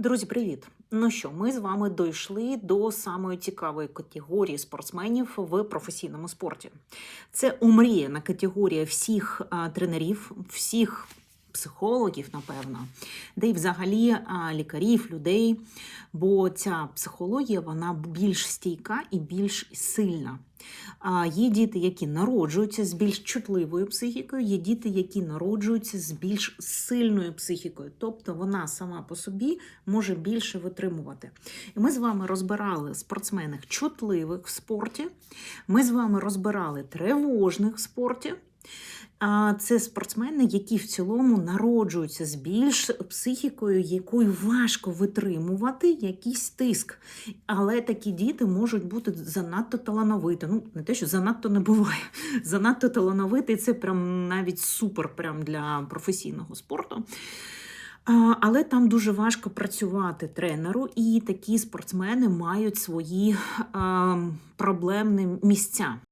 Друзі, привіт! Ну що, ми з вами дійшли до самої цікавої категорії спортсменів в професійному спорті. Це омріяна категорія всіх тренерів, всіх психологів, напевно, де й взагалі лікарів, людей. Бо ця психологія вона більш стійка і більш сильна. А є діти, які народжуються з більш чутливою психікою, є діти, які народжуються з більш сильною психікою, тобто вона сама по собі може більше витримувати. І ми з вами розбирали спортсменів чутливих в спорті. Ми з вами розбирали тривожних в спорті. Це спортсмени, які в цілому народжуються з більш психікою, якою важко витримувати якийсь тиск. Але такі діти можуть бути занадто талановиті. Ну, не те, що занадто не буває. Занадто талановитий це прям навіть супер прям для професійного спорту. Але там дуже важко працювати тренеру, і такі спортсмени мають свої проблемні місця.